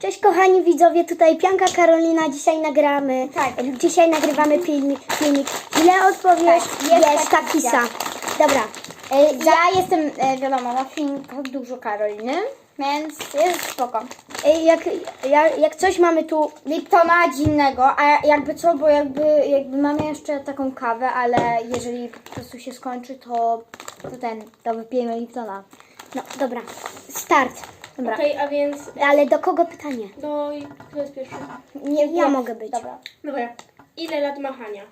Cześć kochani widzowie, tutaj Pianka Karolina, dzisiaj nagramy, Tak. dzisiaj nagrywamy filmik, filmik. Ile odpowiesz? Tak, jest jest takisa. Dobra, E, Ja jestem, e, wiadomo, na filmikach dużo Karoliny, więc jest spoko. Ej, jak, jak, jak coś mamy tu, Liptona dziennego, a jakby co, bo jakby, jakby mamy jeszcze taką kawę, ale jeżeli po prostu się skończy, to, to ten, to wypijemy Liptona. no dobra, start. Dobra. Okej, a więc Ale do kogo pytanie? no i kto jest pierwszy? Nie, Ja mogę być. Dobra. Dobra. Ile lat ma Hania?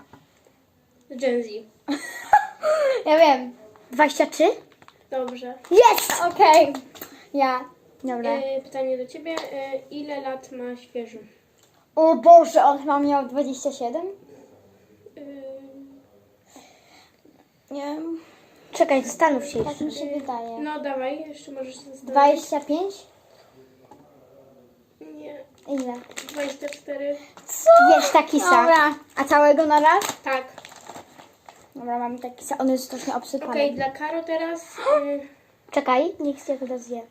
Gen Z. Ja wiem. 23? Dobrze. Jest! Okej. Ja. Dobra. E, pytanie do ciebie. E, ile lat ma świeży? O Boże, on chyba miał 27? E, Nie wiem. Czekaj, zastanów się Tak jeszcze. mi się wydaje. no dawaj, jeszcze możesz się zastanowić. 25? Nie. Ile? 24. Co? Jest takisa. Dobra. A całego na raz? Tak. Dobra, mamy taki sam. On jest strasznie obsypany. Okej, dla Karo teraz. E, Czekaj, niech się go zje.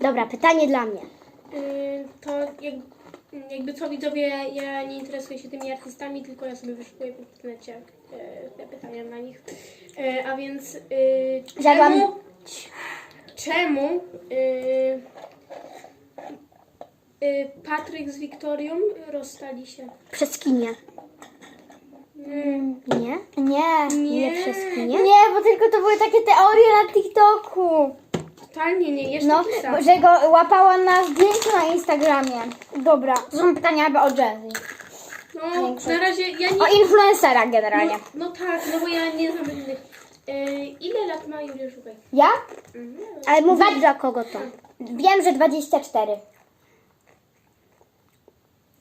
Dobra, pytanie dla mnie. e, to jak, jakby co widzowie, ja nie interesuję się tymi artystami, tylko ja sobie wyszukuję w internecie te pytania na nich. E, a więc e, Zjadłam. czemu, czemu e, e, Patryk z Wiktorią rozstali się? Przez kinie. Mm, Nie? Nie. Nie przez kinie? Nie, bo tylko to były takie teorie na TikToku. totalnie nie, jeszcze No, bo, że go łapała na zdjęciu na Instagramie. Dobra. To są pytania chyba o Z. No, większość. na razie ja nie... O influencera generalnie. No, no tak, no bo ja nie znam innych. E, ile lat ma Julia Żugaj? Ja? Mhm. Ale mówisz dla kogo to? Wiem, że 24.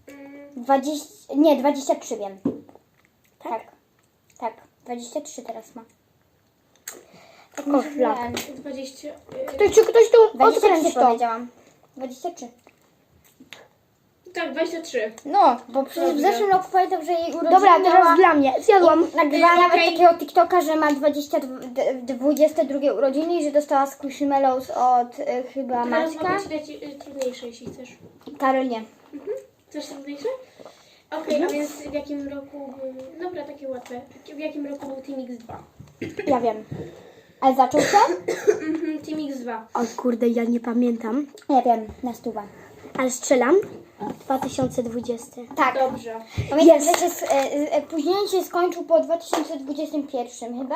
Mm, 20, nie, 23 wiem. Tak? Tak. 23 teraz ma. Tak mi się Koszlak. wydaje. 20... e, Ktoś, czy ktoś tu 23 odkręci to? powiedziałam. 23. Tak, 23. No, bo przecież w zeszłym roku pamiętam, że jej urodziny Dobra, miała... teraz dla mnie. Zjadłam. Nagrywała Ej, nawet okej. takiego TikToka, że ma 20, d- 22 urodziny i że dostała Squishmallows od y, chyba Teraz Maćka. mogę ci dać trudniejsze, jeśli chcesz. Karol nie. Mhm. Chcesz trudniejsze? Okej, a więc w jakim roku... był- Dobra, takie łatwe. W jakim roku był Team X2? Ja wiem. Ale zaczął się? Mhm, Team X2. O kurde, ja nie pamiętam. Nie wiem, na stówę. Ale strzelam. 2020. Tak. Dobrze. Pamiętam, Jest. że się, s- e, e, później się skończył po 2021 chyba,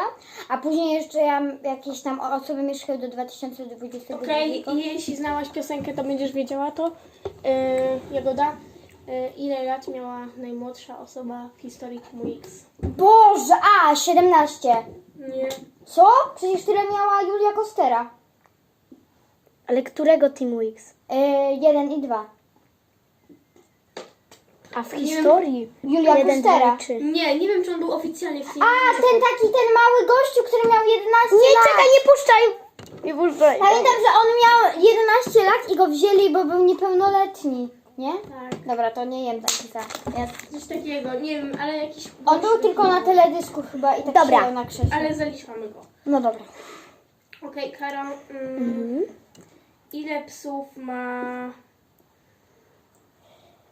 a później jeszcze ja, jakieś tam osoby mieszkały do 2022. Okej, i jeśli znałaś piosenkę, to będziesz wiedziała to. Yy, Jagoda, yy, ile lat miała najmłodsza osoba w historii Teamu X? Boże, a 17. Nie. Co? Przecież tyle miała Julia Kostera. Ale którego Teamu X? E, 1 i 2. A w Nie historii? Julia Jeden, trzy. Nie, nie wiem, czy on był oficjalnie w Teamu A, ten taki, ten mały gościu, który miał 11 Nie, lat. czekaj, nie puszczaj! Nie puszczaj. Pamiętam, że on miał 11 lat i go wzięli, bo był niepełnoletni. Nie? Tak. Dobra, to nie jem taki za. Ja... Coś takiego, nie wiem, ale jakiś... On był tylko na teledysku chyba i tak Dobra. siedział na krześle. Ale zaliczamy go. No dobra. Okej, Karol, mm, Mhm. ile psów ma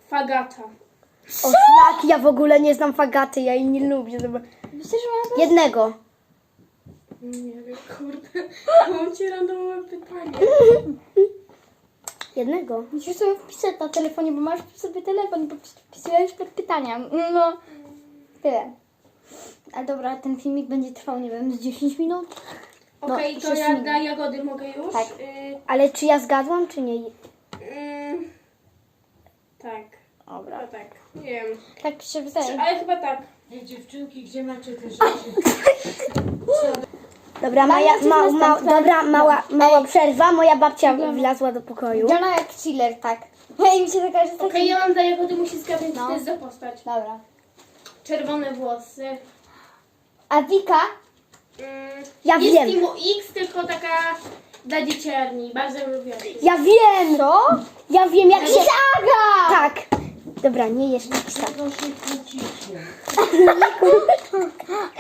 Fagata? O szlak, ja w ogóle nie znam Fagaty, ja jej nie lubię. Dobra. Myślę, że ma Jednego. Nie wiem, kurde. Mam ci randomowe pytanie. Jednego. Musisz sobie wpisać na telefonie, bo masz sobie telefon i po prostu wpisujesz pod pytania. No, tyle. A dobra, ten filmik będzie trwał, nie wiem, z 10 minut? Okej, to sześć ja minut. dla Jagody mogę już? Tak. Y, Ale czy ja zgadłam, czy nie? mm, tak. Dobra. Chyba tak. Nie wiem. Tak się wydaje. Ale chyba tak. Ej, dziewczynki, gdzie macie te rzeczy? Dobra, Maja, ma, ma, dobra mała, mała Ej. przerwa. Moja babcia wlazła do pokoju. Jana jak chiller, tak. Hej, mi się taka, że Okej, taki... ja mam dla Jagody, musi zgadnąć, co No. to jest za postać. Dobra. Czerwone włosy. A Wika? Mm, Ja jest wiem. X, tylko taka dla dzieciarni. Bardzo lubię. Ja wiem! Co? Ja wiem jak się... Aga! Tak! Dobra, nie jeszcze. To kłócicie.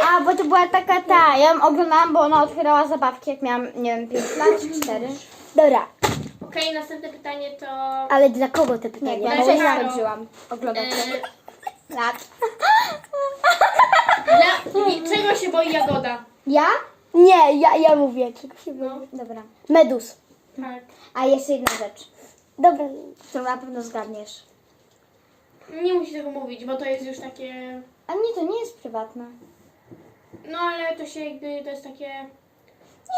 A, bo to była taka ta, ja ją oglądałam, bo ona otwierała zabawki, jak miałam, nie wiem, 5 lat czy 4. Dobra. Okej, następne pytanie to... Ale dla kogo te Nie, pytania? ja Dla też Karo. skończyłam oglądać E, lat. dla, i czego się boi Jagoda? Ja? Nie, ja, ja mówię. Czego się boję? No, Dobra. Medus. tak. A jeszcze jedna rzecz, Dobra. którą na pewno zgadniesz. Nie musi tego mówić, bo to jest już takie... A nie, to nie jest prywatne. No ale to się jakby, to jest takie...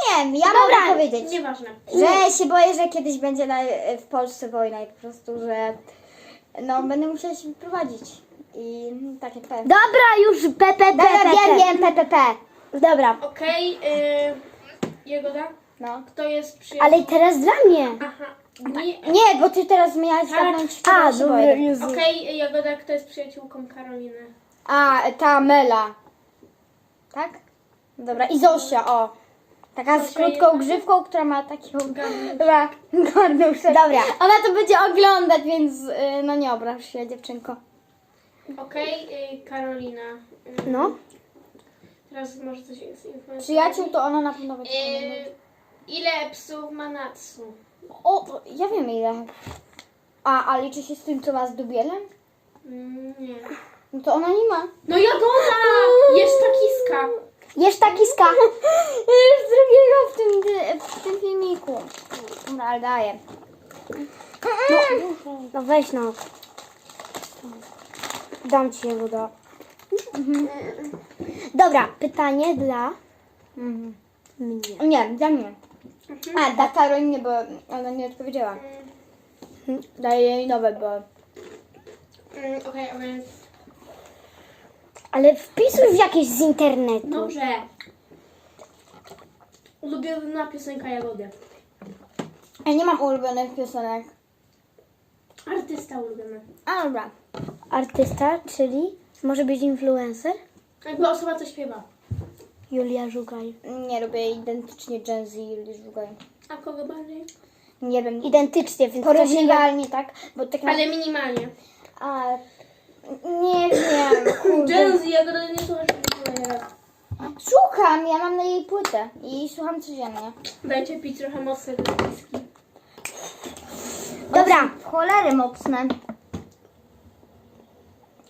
Nie, ja Dobra. mogę powiedzieć. Nieważne. Że się boję, że kiedyś będzie na, w Polsce wojna i po prostu, że no będę musiała się wyprowadzić. I tak jak powiem. Dobra, już PPP. Dobra, wiem, wiem, PPP. Dobra. Okej, y, Jagoda? No. Kto jest przyjacielem? Ale teraz dla mnie. Aha. Nie. Nie, bo ty teraz miałaś Tak. zgadnąć, A, czego się dobra, boję. Jezu. Okej, Jagoda, kto jest przyjaciółką Karoliny? A, ta Mela. Tak? Dobra, i Zosia, o. Taka z Zosia krótką jest- grzywką, która ma taką... Garnuszek. Dobra. Dobra. Ona to będzie oglądać, więc y, no nie obraź się, dziewczynko. Okej, y, Karolina. Y, No. Teraz może coś jest influencer. Przyjaciół to ona na pewno będzie. Y, ile psów ma Natsu? O, ja wiem ile. A, a liczy się z tym, co ma z dubielem? Mm, nie. No to ona nie ma. No Jagoda! Jest takiska. Jesz takiska. Już drugiego w tym, w tym filmiku. Dobra, ale daję. No weź no. Dam ci jego do. Dobra, pytanie dla Mhm. mnie. Nie, dla mnie. A, dla Karoliny, bo ona nie odpowiedziała. Daję jej nowe, bo... Mm, Okej, okej. Ale wpisuj w jakieś z internetu. Dobrze. Ulubiona piosenka Jagody. Ja nie mam ulubionych piosenek. Artysta ulubiony. A, dobra. Artysta, czyli może być influencer? Jakby osoba co śpiewa. Julia Żugaj. Nie lubię identycznie Gen Z i Juliusz Żugaj. A kogo bardziej? Nie wiem. Identycznie, więc Porównywanie, tak? Bo tak na... Ale minimalnie. A, nie wiem, kurde. Gen Z, Jagoda nie słuchasz minimalnie. Słucham, ja mam na jej płytę i słucham codziennie. Dajcie pić trochę mocne whisky. Dobra, W cholery mocne.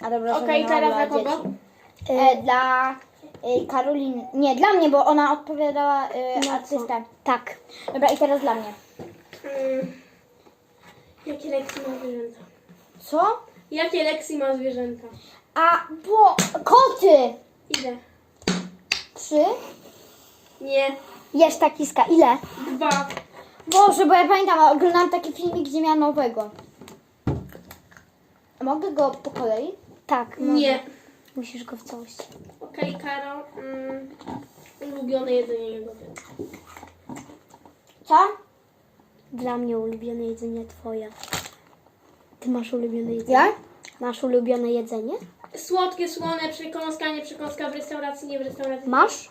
A dobra, Okej, żeby teraz dla kogo? dzieci. E, dla e, Karoliny. Nie, dla mnie, bo ona odpowiadała e, Na co? artystę. tak. Dobra, i teraz dla mnie. Mm. Jakie lekcje ma zwierzęta? Co? Jakie lekcje ma zwierzęta? A, bo koty! Ile? Trzy? Nie. Jesz takiska. Ile? Dwa. Boże, bo ja pamiętam, oglądałam taki filmik, gdzie miała nowego. A mogę go po kolei? Tak. może. Nie. Musisz go w całości. Okej, Karol. Mm. Ulubione jedzenie Jagody. Co? Dla mnie ulubione jedzenie twoje. Ty masz ulubione jedzenie? Ja? Masz ulubione jedzenie? Słodkie, słone, przekąska, nie przekąska, w restauracji, nie w restauracji. Masz?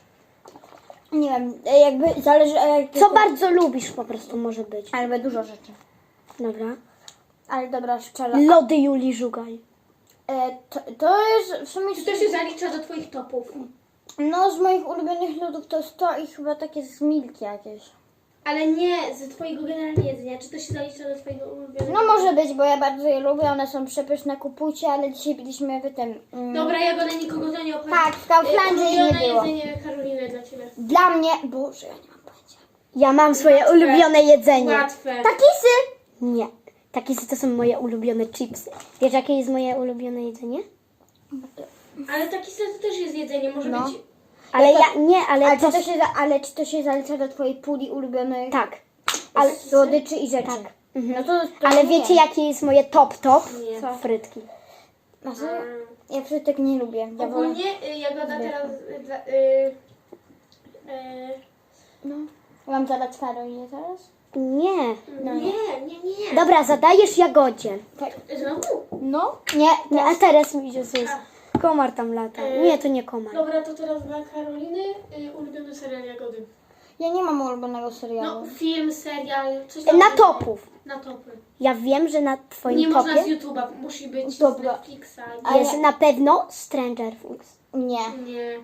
Nie wiem, jakby zależy... Jak Co bardzo lubisz po prostu może być. Ale dużo rzeczy. Dobra. Ale dobra, szczerze. Lody Julii Żugaj. E, to, to jest w sumie... Czy to się zalicza do twoich topów? No, z moich ulubionych lodów to jest to i chyba takie z milki jakieś. Ale nie z twojego generalnie jedzenia. Czy to się zalicza do twojego ulubionego? No może być, bo ja bardzo je lubię, one są przepyszne, kupujcie, ale dzisiaj byliśmy w tym... Mm, Dobra, Jagoda, nikogo to nie obchodzi. Tak, w Kauflandzie ich nie było. jedzenie Karoliny dla ciebie. Dla mnie... Boże, ja nie mam pojęcia. Ja mam swoje ulubione jedzenie. Łatwe. Takisy! Nie. Takisy to są moje ulubione chipsy. Wiesz jakie jest moje ulubione jedzenie? Ale taki ser to też jest jedzenie, może No. być... Ale ja nie, ale, Ale to... czy, to się, za- ale czy to się zalicza do twojej puli ulubionej Tak. ale słodyczy i rzeczy? Tak. No to, to Ale nie wiecie wiem. jakie jest moje top top? Nie. Co? Frytki. No co? Ja frytek nie lubię. Ja wolę... Ogólnie y, Jagoda teraz... y, dla- y, y, No. Mam zadać Karolinie teraz? Nie. nie, nie, nie. Dobra, zadajesz Jagodzie. Tak. Znowu? No? Nie, Nie, a teraz mi Jezus. Komar tam lata. E, Nie, to nie komar. Dobra, to teraz dla Karoliny y, ulubiony serial Jagody. ja nie mam ulubionego serialu. No, film, serial, coś Na tam. topów. Na topy. Ja wiem, że na Nie twoim można z topie YouTube'a, musi być Dobra. z Netflixa. Ale- jest na pewno Stranger Things. Nie. Nie.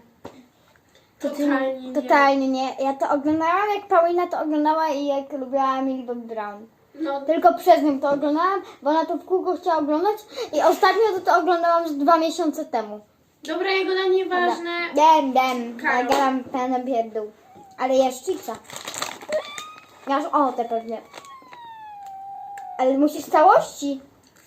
Totalnie nie. Totalnie nie. Ja to oglądałam, jak Paulina to oglądała i jak lubiła Millie Bobby Brown. No, Tylko przez nią to oglądałam, bo ona to w kółko chciała oglądać i ostatnio to, to oglądałam z dwa miesiące temu. dobra, Jagoda, nieważne. Dem, dem, Karol. ja gadam pełen pierdół. Ale jest chica. Masz ochotę pewnie. Ale musisz w całości.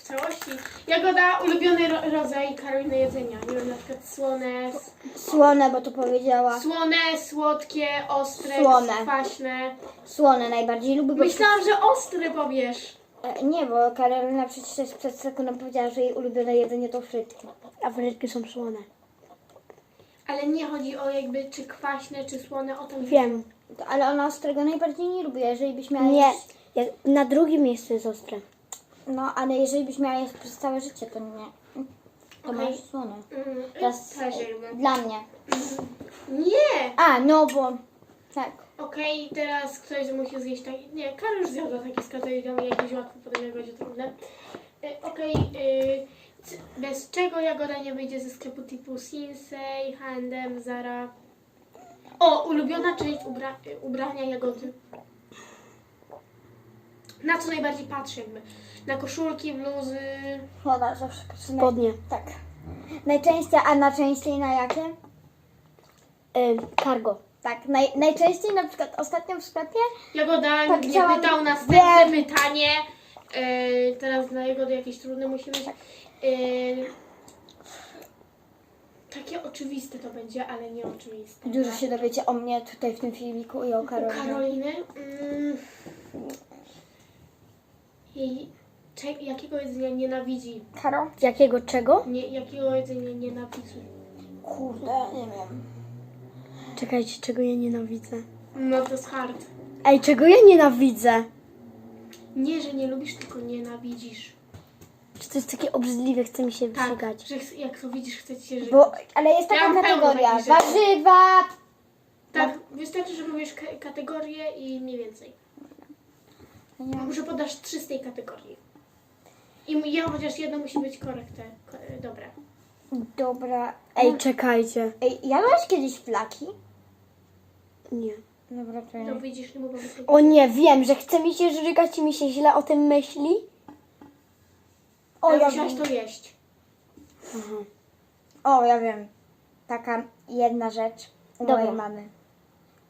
Całości. Jagoda, ulubiony ro- rodzaj Karoliny jedzenia. Nie wiem, na przykład słone, s- Słone, bo to powiedziała. słone, słodkie, ostre, Słone. kwaśne. Słone najbardziej lubi, bo... Myślałam, że ostre powiesz. E, Nie, bo Karolina przecież też przed sekundą powiedziała, że jej ulubione jedzenie to frytki. A frytki są słone. Ale nie chodzi o jakby czy kwaśne, czy słone, o to Wiem. To, ale ona ostrego najbardziej nie lubi, jeżeli byś miała Nie. jeść... Jak na drugim miejscu jest ostre. No, ale jeżeli byś miała jeść przez całe życie, to nie. To Okej. masz słone. Mm, Teraz też dla mnie. Nie! A, no bo... Tak. Okej, teraz ktoś musi zjeść tak. Nie, Karol już zjadła takie z kategoriami jakieś łatwe, potem jak będzie trudne. E, Okej, y, c- bez czego Jagoda nie wyjdzie ze sklepu typu Sinsei, H&M, Zara. O, ulubiona część ubra y, ubrania Jagody. Na co najbardziej patrzy jakby? Na koszulki, bluzy. Woda zawsze patrzy na... Spodnie. Tak. Najczęściej, a najczęściej na jakie? Y, cargo. Tak, naj, najczęściej na przykład ostatnio w sklepie Jagoda Tak, nie chciałam- pytał następne Wiem. pytanie. E, teraz dla Jagody jakieś trudne musi być. E, takie oczywiste to będzie, ale nie oczywiste. dużo się dowiecie o mnie tutaj w tym filmiku i o U Karolinie. Karoliny. Mm, jej, cze, jakiego jedzenia nienawidzi? Karo? Jakiego czego? Nie, jakiego jedzenia nienawidzi? Kurde, nie wiem. Czekajcie, czego ja nienawidzę. No to jest hard. Ej, czego ja nienawidzę? Nie, że nie lubisz, tylko nienawidzisz. Czy to jest takie obrzydliwe, chce mi się Tak, wysygać. że ch- jak to widzisz, chcecie się żyć. Bo, ale jest taka Ja mam pełno kategoria. takich rzeczy. Warzywa. Tak, wystarczy, że ka- kategorię i mniej więcej. Może podasz trzy z tej kategorii. I ja chociaż jedno musi być korektę. Ko- e, Dobra. Dobra. Ej, czekajcie. Ej, jadłaś kiedyś flaki? Nie. Dobra, to No nie. widzisz, nie mogę być. O nie, wiem, że chce mi się żrygać i mi się źle o tym myśli. O, ja musiałaś wiem. to jeść. O, ja wiem. Taka jedna rzecz u Dobra. mojej mamy.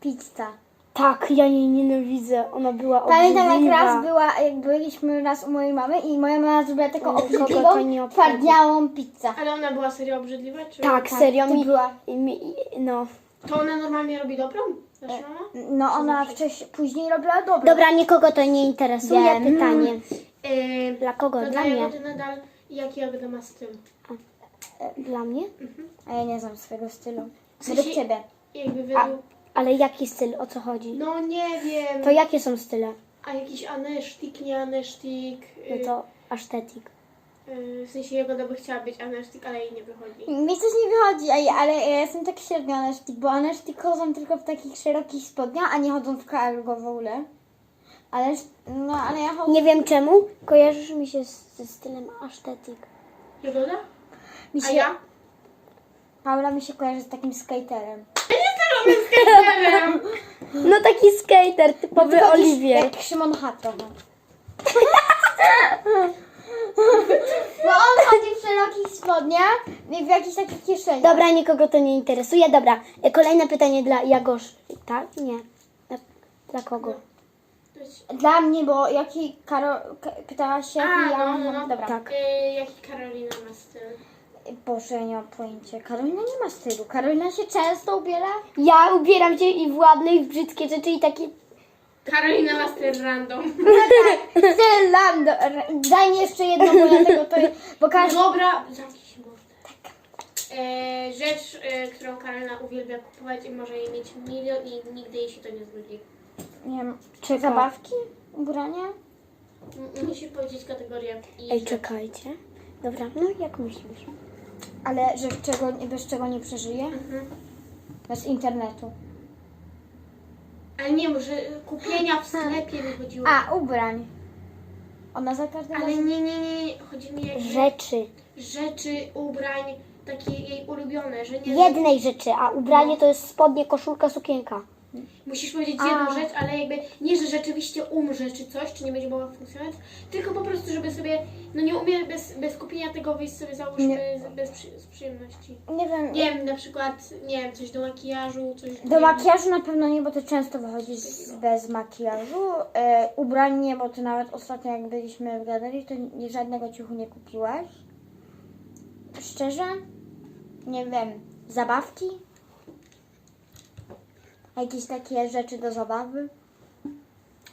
Pizza. Tak, ja jej nienawidzę. Ona była Pamiętam jak obrzydliwa. raz była, jak byliśmy raz u mojej mamy i moja mama zrobiła taką Ale kogo to obrzydliwą, nie obchodzi? twardniałą pizzę. Ale ona była serio obrzydliwa? Czy... Tak, Tak, serio to mi, była. mi... No. To ona normalnie robi dobrą? Nasza mama? No ona wcześniej, później robiła dobre. Dobra, nikogo to nie interesuje. Wiem. Pytanie. Yy, Dla kogo? no Dla dla mnie. Jagody nadal, jaki Jagoda ma styl? E, Dla mnie? A ja nie znam swojego stylu. sensie- Według ciebie. Jakby według... Ale jaki styl? O co chodzi? No nie wiem. To jakie są style? A jakiś anesztik, nie anesztik. No Yy, to asztetik. yy, w sensie Jagoda by chciała być anesztik, ale jej nie wychodzi. Mi coś nie wychodzi, ale ja jestem tak średnio anesztik, bo anesztik chodzą tylko w takich szerokich spodniach, a nie chodzą w cargo w ogóle. Ale, no ale ja chodzę... Nie wiem czemu, kojarzysz mi się z, ze stylem asztetik. Jagoda? Mi A się, ja? Paula mi się kojarzy z takim skaterem. Skaterem! No taki skater, typowy Taki Oliwier. Jak Szymon H trochę. Bo on chodzi w szerokich spodniach i w jakichś takich kieszeniach. Dobra, nikogo to nie interesuje. Dobra, kolejne pytanie dla Jagosz. Tak? Nie. Dla, dla kogo? Dla mnie, bo jaki Karo... Ka, pytałaś się, A, jaki ja no, mam... no, no. Dobra. Tak. Yy, jaki Karolina ma styl? Boże, nie mam pojęcia. Karolina nie ma stylu. Karolina się często ubiera. Ja ubieram się i w ładne, i w brzydkie rzeczy, i takie... Karolina ma styl random. Styl Lando. Daj mi jeszcze jedno, bo ja tego to... Bo każdy... Dobra, zamknij się mordę. E, rzecz, e, którą Karolina uwielbia kupować i może jej mieć milion i nigdy jej się to nie znudzi. Nie wiem, czy zabawki? Ubrania? M- Musi powiedzieć kategorię i Ej, rzecz. czekajcie. Dobra, no jak myślisz? Ale że czego, bez czego nie przeżyje? Mhm. Bez internetu. Ale nie, może kupienia w sklepie chodziło. A, ubrań. Ona za każdym Ale razem... nie, nie, nie, chodzi mi jakby Rzeczy. rzeczy, ubrań, takie jej ulubione, że nie... Jednej rzeczy, a ubranie to jest spodnie, koszulka, sukienka. Musisz powiedzieć A. jedną rzecz, ale jakby nie, że rzeczywiście umrze czy coś, czy nie będzie mogła funkcjonować, tylko po prostu, żeby sobie, no nie umie bez, bez kupienia tego wyjść sobie załóżmy z, bez przy, z przyjemności. Nie wiem. Nie wiem, na przykład, nie wiem, coś do makijażu, coś Do makijażu na pewno nie, bo to często wychodzi z, bez makijażu. E, ubrań nie, bo ty nawet ostatnio jak byliśmy w galerii, to nie, żadnego ciuchu nie kupiłaś. Szczerze? Nie wiem. Zabawki? Jakieś takie rzeczy do zabawy?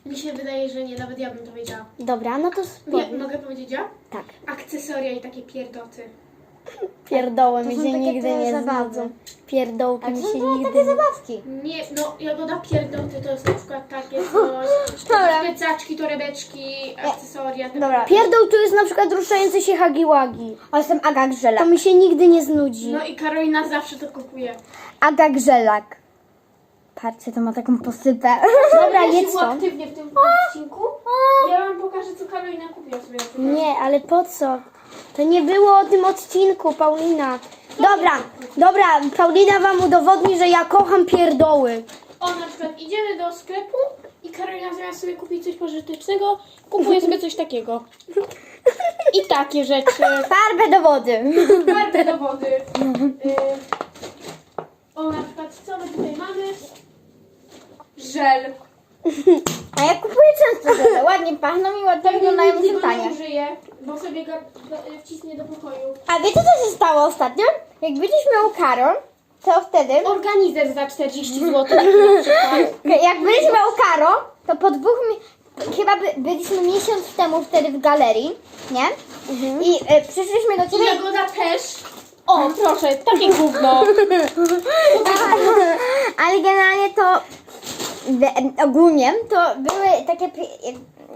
Mi się wydaje, że nie, nawet ja bym to wiedziała. Dobra, no to Nie, spokój. mogę powiedzieć ja? Tak. Akcesoria i takie pierdoty. Pierdoły To mi są się takie nigdy te nie zabawy. znudzą. Pierdołki A mi się nigdy takie nie zabawki. Nie, no Jagoda pierdoty to jest na przykład takie coś, Dobra. plecaczki, torebeczki, akcesoria. te Dobra. Pierdół to jest na przykład ruszający się hagiłagi. O, jestem Aga Grzelak. To mi się nigdy nie znudzi. No i Karolina zawsze to kupuje. Aga Grzelak. Patrzcie, to ma taką posypę. Dobra, jedz to. aktywnie w tym odcinku. Ja wam pokażę, co Karolina kupiła sobie. Nie, ale po co? To nie było o tym odcinku, Paulina. Dobra, dobra, Paulina wam udowodni, że ja kocham pierdoły. O, na przykład idziemy do sklepu i Karolina zamiast sobie kupić coś pożytecznego, kupuje sobie coś takiego. I takie rzeczy. Farbę do wody. Farbę do wody. Y, O, na przykład, co my tutaj mamy? Żel. A ja kupuję często żele. Ładnie pachną i ładnie wyglądają Nigdy są tanie. nie bo sobie go do, wcisnie do pokoju. A wiecie co się stało ostatnio? Jak byliśmy u Karol, to wtedy, Organizer za 40 zł. jak byliśmy u Karo, to po dwóch, mi- chyba by, byliśmy miesiąc temu wtedy w galerii, nie? I e, przyszliśmy do I ciebie Jagoda też. O, proszę, takie gówno. Ale generalnie to ogólnie to były takie.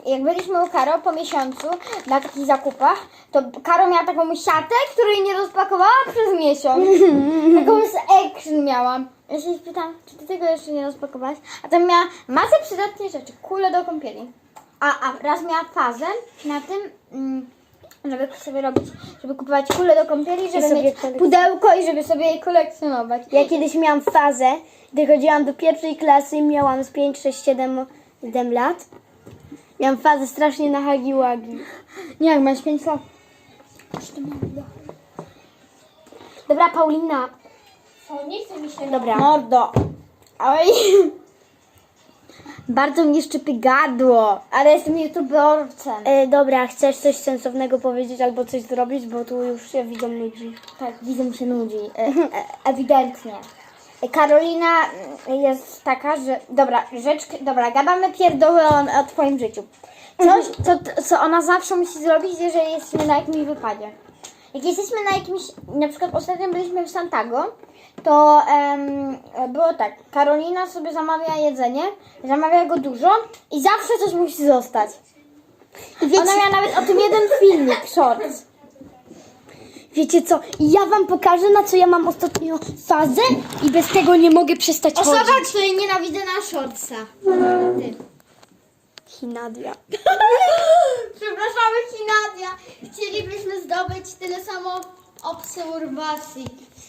Jak, byliśmy u Karo po miesiącu na takich zakupach, to Karo miała taką siatę, której nie rozpakowała przez miesiąc. taką z action miałam. Ja się spytałam, czy ty tego jeszcze nie rozpakowałaś? A tam miała masę przydatnych rzeczy, kule do kąpieli. A, a raz miała fazę na tym, mm, żeby sobie robić, żeby kupować kule do kąpieli, żeby sobie mieć pudełko i żeby sobie je kolekcjonować. Ja kiedyś miałam fazę, gdy chodziłam do pierwszej klasy, miałam z 5, 6, 7, 7 lat. Miałam fazę strasznie na hagiłagi. Nie, jak masz 5 lat. Dobra, Paulina. Co, nie chce mi się. Dobra. Mordo. Oj. Bardzo mnie szczypie gadło, ale jestem youtubercem. E, dobra, chcesz coś sensownego powiedzieć albo coś zrobić, bo tu już się widzą ludzi. Tak, widzę się nudzi. E, e, ewidentnie. E, Karolina mm, jest taka, że. Dobra, rzecz. Dobra, gadamy pierdoły o, o Twoim życiu. Coś, co, co ona zawsze musi zrobić, jeżeli jesteśmy na jakimś wypadzie. Jak jesteśmy na jakimś. Na przykład ostatnio byliśmy w Santago, to em, było tak. Karolina sobie zamawia jedzenie, zamawia go dużo i zawsze coś musi zostać. Wiecie, Ona miała nawet o tym jeden filmik, shorts. wiecie co? Ja wam pokażę, na co ja mam ostatnio fazę i bez tego nie mogę przestać chodzić. której nienawidzę na shortsa. Hinadia. Przepraszamy, Hinadia. Chcielibyśmy zdobyć tyle samo obserwacji.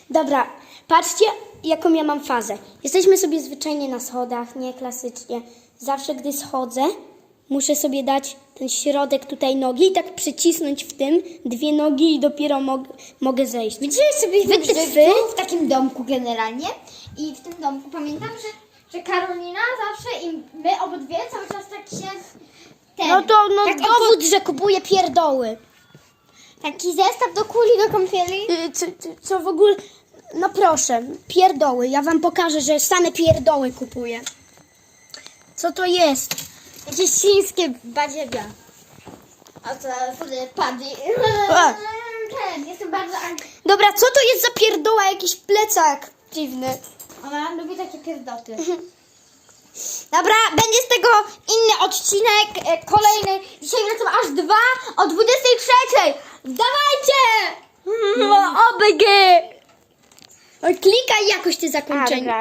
Dobra, patrzcie, jaką ja mam fazę. Jesteśmy sobie zwyczajnie na schodach, nie klasycznie. Zawsze, gdy schodzę, muszę sobie dać ten środek tutaj nogi i tak przycisnąć w tym dwie nogi i dopiero mog mogę zejść. Widzicie, sobie Wytwy? w takim domku generalnie i w tym domku pamiętam, że, że Karolina zawsze i my obydwie cały czas tak się ten, No to no, tak dowód, że kupuję pierdoły. taki zestaw do kuli do kąpieli. Y, Co, co, co w ogóle... No proszę, pierdoły. Ja wam pokażę, że same pierdoły kupuję. Co to jest? Jakieś chińskie badziewia. A to wtedy padli. A. Ten, jestem bardzo... ang- Dobra, co to jest za pierdoła? Jakiś plecak dziwny. Ona lubi takie pierdoty. Dobra, będzie z tego inny odcinek, e, kolejny. Dzisiaj lecą aż dwa o 23. Dawajcie! OBG! Klikaj jakoś te zakończenia.